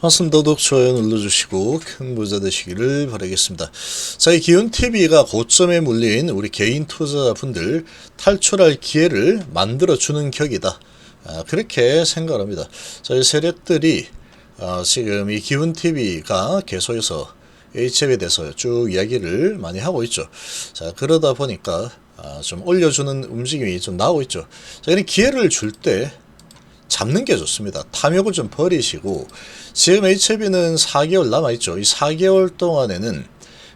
구독, 좋아요 눌러주시고 큰 부자 되시기를 바라겠습니다. 자, 이 기운TV가 고점에 물린 우리 개인 투자자분들 탈출할 기회를 만들어주는 격이다. 아, 그렇게 생각합니다. 저희 세력들이 어, 지금 이 기운TV가 계속해서 HF에 대해서 쭉 이야기를 많이 하고 있죠. 자, 그러다 보니까 아, 좀 올려주는 움직임이 좀 나오고 있죠. 자, 이런 기회를 줄때 잡는 게 좋습니다. 탐욕을 좀 버리시고 지금 HB는 4개월 남아있죠. 이 4개월 동안에는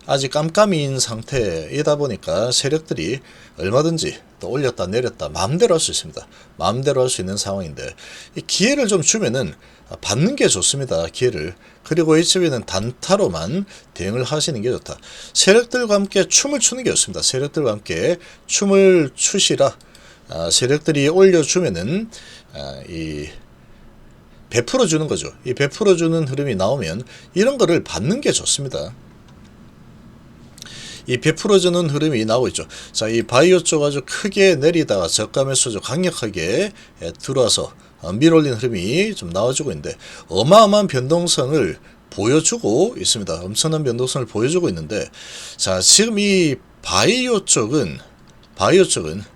아직 깜깜이인 상태이다 보니까 세력들이 얼마든지 또 올렸다 내렸다 마음대로 할 수 있습니다. 마음대로 할 수 있는 상황인데 이 기회를 좀 주면은 받는 게 좋습니다. 기회를. 그리고 HB는 단타로만 대응을 하시는 게 좋다. 세력들과 함께 춤을 추는 게 좋습니다. 세력들과 함께 춤을 추시라. 아, 세력들이 올려주면은 아, 이 베풀어 주는 거죠. 이 베풀어 주는 흐름이 나오면 이런 거를 받는 게 좋습니다. 이 베풀어 주는 흐름이 나오고 있죠. 자, 이 바이오 쪽 아주 크게 내리다가 저가 매수죠. 강력하게 예, 들어와서 어, 밀어올린 흐름이 좀 나와주고 있는데 어마어마한 변동성을 보여주고 있습니다. 엄청난 변동성을 보여주고 있는데 자, 지금 이 바이오 쪽은 바이오 쪽은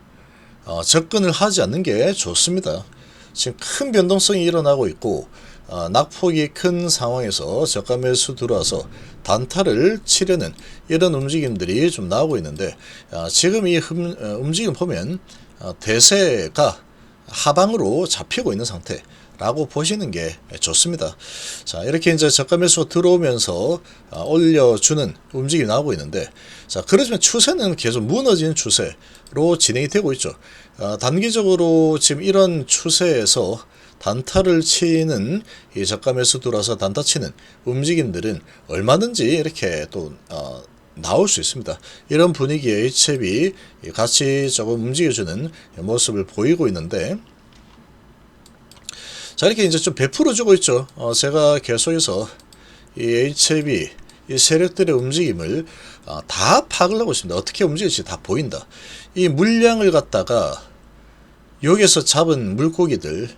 어, 접근을 하지 않는 게 좋습니다. 지금 큰 변동성이 일어나고 있고 어, 낙폭이 큰 상황에서 저가 매수 들어와서 단타를 치려는 이런 움직임들이 좀 나오고 있는데 어, 지금 이 흠, 어, 움직임 보면 어, 대세가 하방으로 잡히고 있는 상태 라고 보시는 게 좋습니다. 자 이렇게 이제 저가 매수 들어오면서 어, 올려주는 움직임이 나오고 있는데 자 그러지만 추세는 계속 무너지는 추세로 진행이 되고 있죠. 어, 단기적으로 지금 이런 추세에서 단타를 치는 이 저가 매수 들어와서 단타 치는 움직임들은 얼마든지 이렇게 또 어, 나올 수 있습니다. 이런 분위기에 HB 같이 조금 움직여주는 모습을 보이고 있는데 자 이렇게 이제 좀 베풀어 주고 있죠. 어, 제가 계속해서 이 HB 이 세력들의 움직임을 어, 다 파악을 하고 있습니다. 어떻게 움직일지 다 보인다. 이 물량을 갖다가 여기서 잡은 물고기들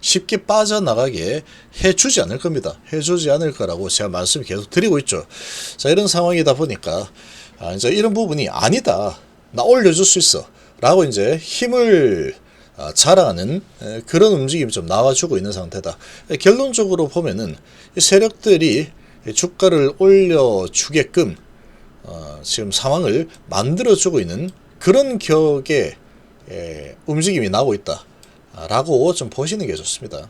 쉽게 빠져나가게 해주지 않을 겁니다. 해주지 않을 거라고 제가 말씀 계속 드리고 있죠. 자, 이런 상황이다 보니까, 아, 이제 이런 부분이 아니다. 나 올려줄 수 있어. 라고 이제 힘을 아, 자랑하는 에, 그런 움직임이 좀 나와주고 있는 상태다. 에, 결론적으로 보면은 이 세력들이 이 주가를 올려주게끔 어, 지금 상황을 만들어주고 있는 그런 격의 에, 움직임이 나오고 있다. 라고 좀 보시는 게 좋습니다.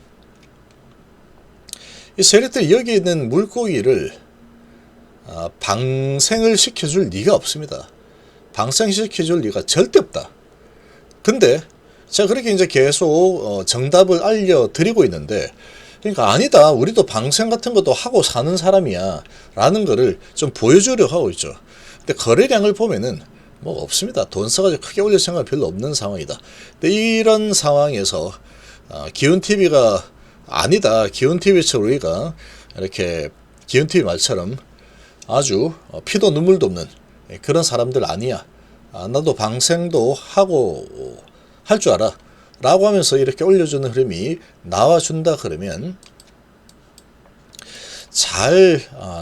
이 세력들이 여기 있는 물고기를 아, 방생을 시켜줄 리가 없습니다. 방생시켜줄 리가 절대 없다. 근데 제가 그렇게 이제 계속 어, 정답을 알려드리고 있는데 그러니까 아니다. 우리도 방생 같은 것도 하고 사는 사람이야. 라는 거를 좀 보여주려고 하고 있죠. 근데 거래량을 보면은 뭐 없습니다. 돈 써가지고 크게 올릴 생각 별로 없는 상황이다. 근데 이런 상황에서 어, 기운 TV가 아니다. 기운 TV처럼 우리가 이렇게 기운 TV 말처럼 아주 어, 피도 눈물도 없는 그런 사람들 아니야. 아, 나도 방생도 하고 할 줄 알아. 라고 하면서 이렇게 올려주는 흐름이 나와준다 그러면 잘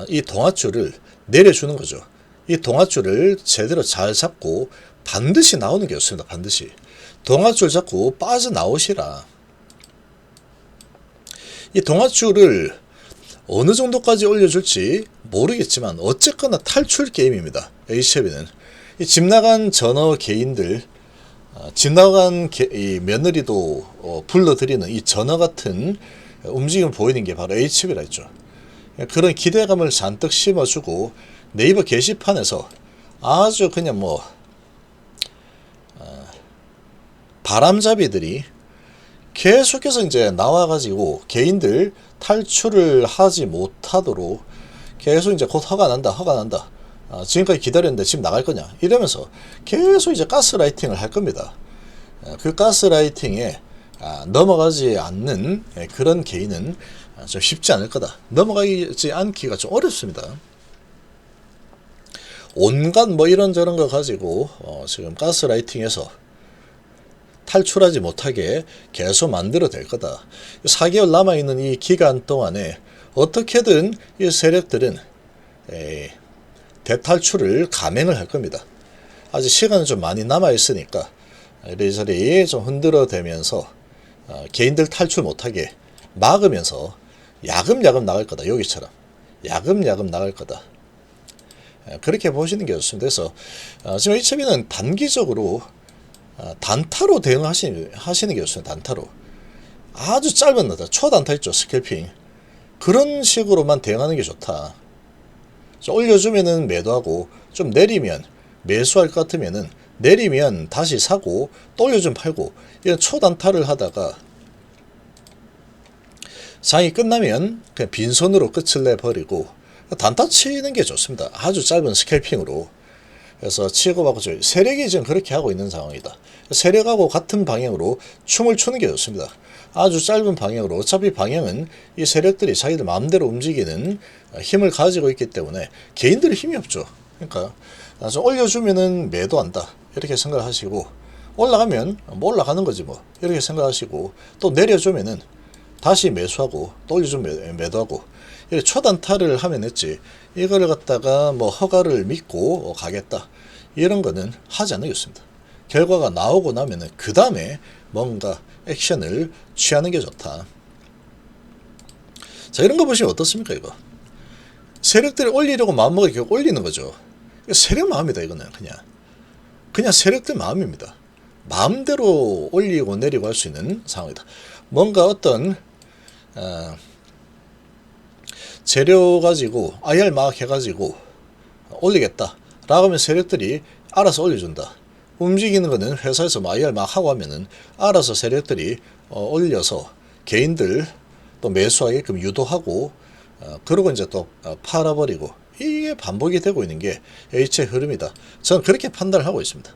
이 동아줄을 내려주는 거죠. 이 동아줄을 제대로 잘 잡고 반드시 나오는 게 좋습니다. 반드시. 동아줄 잡고 빠져나오시라. 이 동아줄을 어느 정도까지 올려줄지 모르겠지만 어쨌거나 탈출 게임입니다. 이집 나간 전어 개인들, 어, 집 나간 개, 이 며느리도 어, 불러들이는 이 전어 같은 움직임을 보이는 게 바로 HF라 했죠. 그런 기대감을 잔뜩 심어주고 네이버 게시판에서 아주 그냥 뭐 어, 바람잡이들이 계속해서 이제 나와가지고 개인들 탈출을 하지 못하도록 계속 이제 곧 허가 난다, 허가 난다. 아, 지금까지 기다렸는데 지금 나갈 거냐 이러면서 계속 이제 가스라이팅을 할 겁니다. 아, 그 가스라이팅에 아, 넘어가지 않는 예, 그런 개인은 아, 좀 쉽지 않을 거다. 넘어가지 않기가 좀 어렵습니다. 온갖 뭐 이런저런 거 가지고 어, 지금 가스라이팅해서 탈출하지 못하게 계속 만들어 될 거다. 4개월 남아있는 이 기간 동안에 어떻게든 이 세력들은 에, 대탈출을 감행을 할 겁니다. 아직 시간은 좀 많이 남아 있으니까 이리저리 좀 흔들어 대면서 어, 개인들 탈출 못하게 막으면서 야금야금 나갈 거다 여기처럼 야금야금 나갈 거다 에, 그렇게 보시는 게 좋습니다. 그래서 어, 지금 HB는 단기적으로 어, 단타로 대응하시는 하시는 게 좋습니다. 단타로 아주 짧은 나타 초단타 있죠 스캘핑 그런 식으로만 대응하는 게 좋다. 좀 올려주면은 매도하고 좀 내리면 매수할 것 같으면은 내리면 다시 사고 또 올려좀 팔고 이런 초단타를 하다가 장이 끝나면 그냥 빈손으로 끝을 내버리고 단타 치는 게 좋습니다. 아주 짧은 스캘핑으로. 그래서 치고 받고 저 세력이 지금 그렇게 하고 있는 상황이다. 세력하고 같은 방향으로 춤을 추는 게 좋습니다. 아주 짧은 방향으로 어차피 방향은 이 세력들이 자기들 마음대로 움직이는 힘을 가지고 있기 때문에 개인들이 힘이 없죠. 그러니까 좀 올려주면은 매도한다 이렇게 생각하시고 올라가면 뭐 올라가는 거지 뭐 이렇게 생각하시고 또 내려주면은 다시 매수하고 또 올려주면 매- 매도하고 이렇게 초단타를 하면 했지 이거를 갖다가 뭐 허가를 믿고 가겠다 이런 거는 하지 않겠습니다. 결과가 나오고 나면은 그 다음에 뭔가 액션을 취하는 게 좋다. 자 이런 거 보시면 어떻습니까 이거? 세력들이 올리려고 마음먹어 이렇게 올리는 거죠. 세력 마음이다 이거는 그냥 그냥 세력들 마음입니다. 마음대로 올리고 내리고 할 수 있는 상황이다. 뭔가 어떤 어, 재료 가지고 IR 막 해가지고 올리겠다. 라고 하면 세력들이 알아서 올려준다. 움직이는 거는 회사에서 뭐 IR 막 하고 하면은 알아서 세력들이 어, 올려서 개인들 또 매수하게끔 유도하고 어, 그러고 이제 또 어, 팔아버리고 이게 반복이 되고 있는 게 H의 흐름이다. 저는 그렇게 판단을 하고 있습니다.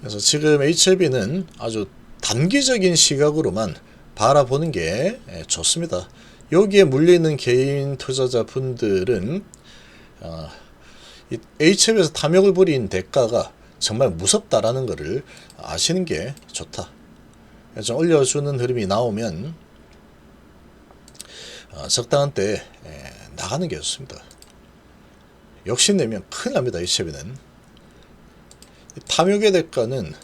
그래서 지금 HLB는 아주 단기적인 시각으로만 바라보는 게 예, 좋습니다. 여기에 물려있는 개인 투자자분들은 어, 이 HLB에서 탐욕을 부린 대가가 정말 무섭다라는 것을 아시는 게 좋다. 좀 올려주는 흐름이 나오면 어, 적당한 때 예, 나가는 게 좋습니다. 욕심내면 큰일 납니다. HLB는. 탐욕의 대가는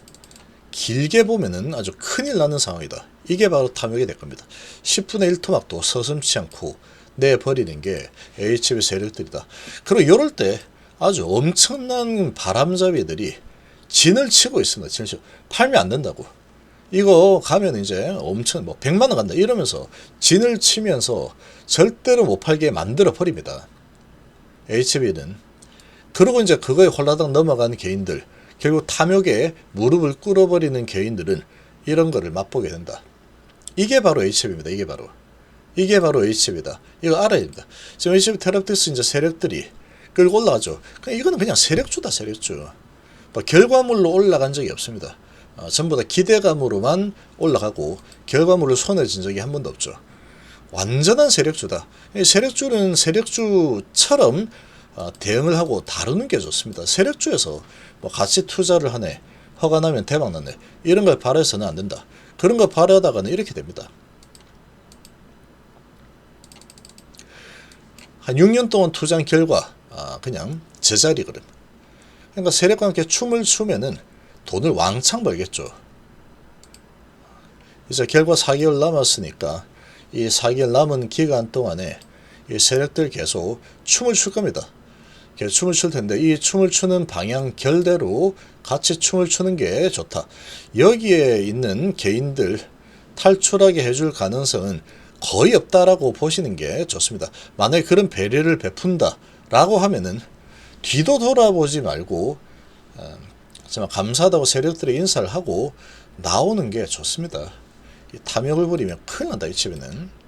길게 보면은 아주 큰일 나는 상황이다. 이게 바로 탐욕의 대가입니다. 10분의 1 토막도 서슴치 않고 내버리는 게 HB 세력들이다. 그리고 이럴 때 아주 엄청난 바람잡이들이 진을 치고 있습니다. 진을 치고. 팔면 안 된다고. 이거 가면 이제 엄청 뭐 100만 원 간다 이러면서 진을 치면서 절대로 못 팔게 만들어 버립니다. HB는 그리고 이제 그거에 홀라당 넘어간 개인들 결국 탐욕에 무릎을 꿇어버리는 개인들은 이런 거를 맛보게 된다. 이게 바로 HB입니다. 이게 바로 이게 바로 HB다. 이거 알아야 됩니다. 지금 HB 테라피스 이제 세력들이 끌고 올라가죠. 그냥 이거는 그냥 세력주다 세력주. 뭐 결과물로 올라간 적이 없습니다. 어, 전부 다 기대감으로만 올라가고 결과물을 손에 쥔 적이 한 번도 없죠. 완전한 세력주다. 이 세력주는 세력주처럼 어, 대응을 하고 다루는 게 좋습니다. 세력주에서 뭐 같이 투자를 하네, 허가 나면 대박 나네, 이런 걸 바라서는 안 된다. 그런 거 바라다가는 이렇게 됩니다. 한 6년 동안 투자한 결과 아, 그냥 제자리 걸음. 그러니까 세력과 함께 춤을 추면은 돈을 왕창 벌겠죠. 이제 결과 4개월 남았으니까 이 4개월 남은 기간 동안에 이 세력들 계속 춤을 출 겁니다. 춤을 출 텐데 이 춤을 추는 방향 결대로 같이 춤을 추는 게 좋다. 여기에 있는 개인들 탈출하게 해줄 가능성은 거의 없다라고 보시는 게 좋습니다. 만약에 그런 배려를 베푼다 라고 하면은 뒤도 돌아보지 말고 어, 정말 감사하다고 세력들의 인사를 하고 나오는 게 좋습니다. 이 탐욕을 부리면 큰일 난다 이 집에는.